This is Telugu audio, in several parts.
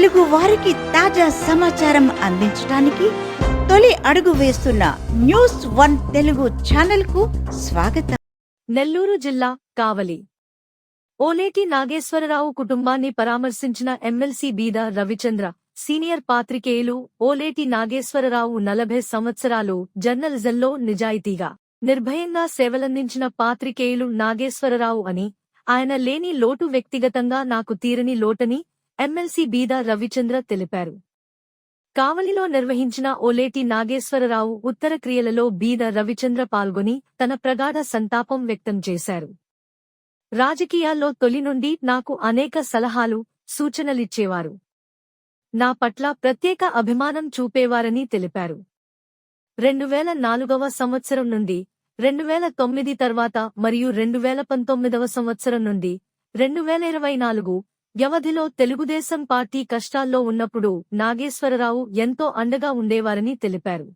తెలుగు వారికి తాజా సమాచారం అందించడానికి తొలి అడుగు వేస్తున్న న్యూస్ వన్ తెలుగు ఛానల్కు స్వాగతం. నెల్లూరు జిల్లా కావలి. ఓలేటి నాగేశ్వరరావు కుటుంబాన్ని పరామర్శించిన ఎమ్మెల్సీ బీద రవిచంద్ర సీనియర్ పాత్రికేయులు ఓలేటి నాగేశ్వరరావు నలభై సంవత్సరాలు జర్నలిజంలో నిజాయితీగా నిర్భయంగా సేవలందించిన పాత్రికేయులు నాగేశ్వరరావు అని ఆయన లేని లోటు వ్యక్తిగతంగా నాకు తీరని లోటని ఎమ్మెల్సీ బీదా రవిచంద్ర తెలిపారు. కావలిలో నిర్వహించిన ఓలేటి నాగేశ్వరరావు ఉత్తర క్రియలలో బీద రవిచంద్ర పాల్గొని తన ప్రగాఢ సంతాపం వ్యక్తం చేశారు. రాజకీయాల్లో తొలి నుండి నాకు అనేక సలహాలు సూచనలిచ్చేవారు. నా పట్ల ప్రత్యేక అభిమానం చూపేవారని తెలిపారు. రెండు వేల నాలుగవ సంవత్సరం నుండి రెండు వేల తొమ్మిది తర్వాత మరియు రెండు వేల పంతొమ్మిదవ సంవత్సరం నుండి రెండు వేల ఇరవై నాలుగు వ్యవధిలో తెలుగుదేశం పార్టీ కష్టాల్లో ఉన్నప్పుడు నాగేశ్వరరావు ఎంతో అండగా ఉండేవారని తెలిపారు.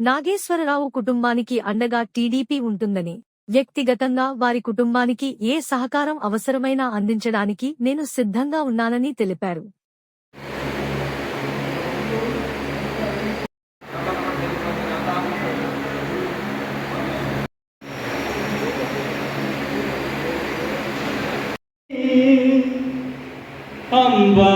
నాగేశ్వరరావు కుటుంబానికి అండగా టీడీపీ ఉంటుందని వ్యక్తిగతంగా వారి కుటుంబానికి ఏ సహకారం అవసరమైనా అందించడానికి నేను సిద్ధంగా ఉన్నానని తెలిపారు. అంబా.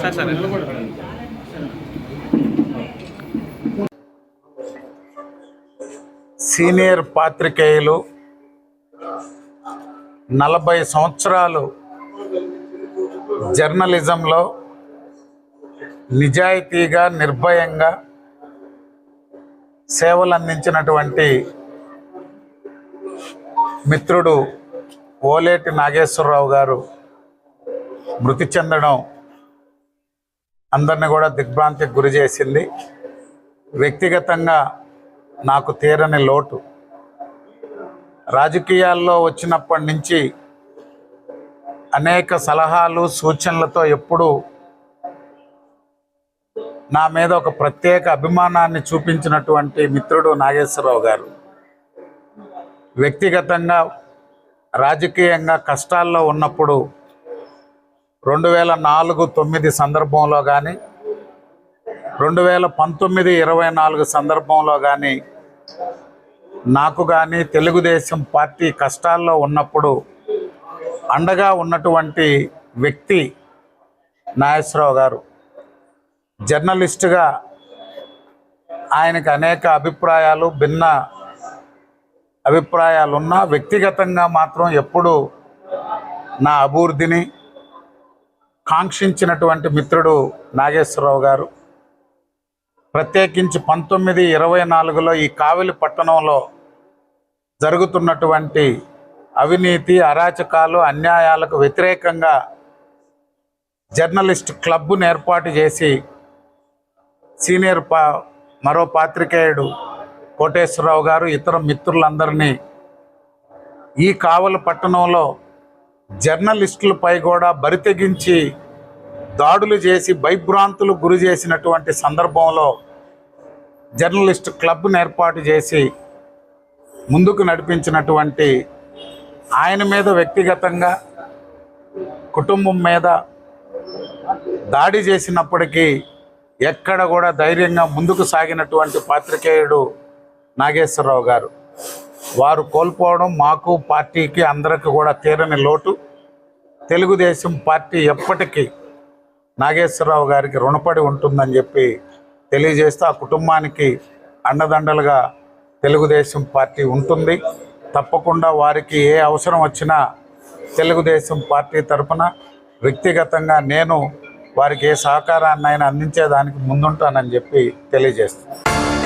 సార్ సార్ సీనియర్ పాత్రికేయులు నలభై సంవత్సరాలు జర్నలిజంలో నిజాయితీగా నిర్భయంగా సేవలు అందించినటువంటి మిత్రుడు ఓలేటి నాగేశ్వరరావు గారు మృతి చెందడం అందరిని కూడా దిగ్భ్రాంతికి గురి చేసింది. వ్యక్తిగతంగా నాకు తీరని లోటు. రాజకీయాల్లో వచ్చినప్పటి నుంచి అనేక సలహాలు సూచనలతో ఎప్పుడూ నా మీద ఒక ప్రత్యేక అభిమానాన్ని చూపించినటువంటి మిత్రుడు నాగేశ్వరరావు గారు. వ్యక్తిగతంగా రాజకీయంగా కష్టాల్లో ఉన్నప్పుడు రెండు వేల నాలుగు తొమ్మిది సందర్భంలో కానీ రెండు వేల పంతొమ్మిది ఇరవై నాలుగు సందర్భంలో కానీ నాకు కానీ తెలుగుదేశం పార్టీ కష్టాల్లో ఉన్నప్పుడు అండగా ఉన్నటువంటి వ్యక్తి నాగేశ్వరరావు గారు. జర్నలిస్టుగా ఆయనకు అనేక అభిప్రాయాలు భిన్న అభిప్రాయాలున్నా వ్యక్తిగతంగా మాత్రం ఎప్పుడు నా అభివృద్ధిని కాంక్షించినటువంటి మిత్రుడు నాగేశ్వరరావు గారు. ప్రత్యేకించి పంతొమ్మిది ఇరవై నాలుగులో ఈ కావలి పట్టణంలో జరుగుతున్నటువంటి అవినీతి అరాచకాలు అన్యాయాలకు వ్యతిరేకంగా జర్నలిస్ట్ క్లబ్ను ఏర్పాటు చేసి సీనియర్ పా మరో పాత్రికేయుడు కోటేశ్వరరావు గారు ఇతర మిత్రులందరినీ ఈ కావల పట్టణంలో జర్నలిస్టులపై కూడా బరితెగించి దాడులు చేసి భయభ్రాంతులు గురి చేసినటువంటి సందర్భంలో జర్నలిస్ట్ క్లబ్ను ఏర్పాటు చేసి ముందుకు నడిపించినటువంటి ఆయన మీద వ్యక్తిగతంగా కుటుంబం మీద దాడి చేసినప్పటికీ ఎక్కడ కూడా ధైర్యంగా ముందుకు సాగినటువంటి పాత్రికేయుడు నాగేశ్వరరావు గారు. వారు కోల్పోవడం మాకు పార్టీకి అందరికి కూడా తీరని లోటు. తెలుగుదేశం పార్టీ ఎప్పటికీ నాగేశ్వరరావు గారికి రుణపడి ఉంటుందని చెప్పి తెలియజేస్తూ ఆ కుటుంబానికి అండదండలుగా తెలుగుదేశం పార్టీ ఉంటుంది. తప్పకుండా వారికి ఏ అవసరం వచ్చినా తెలుగుదేశం పార్టీ తరఫున వ్యక్తిగతంగా నేను వారికి ఏ సహకారాన్ని అయినా అందించేదానికి ముందుంటానని చెప్పి తెలియజేస్తాను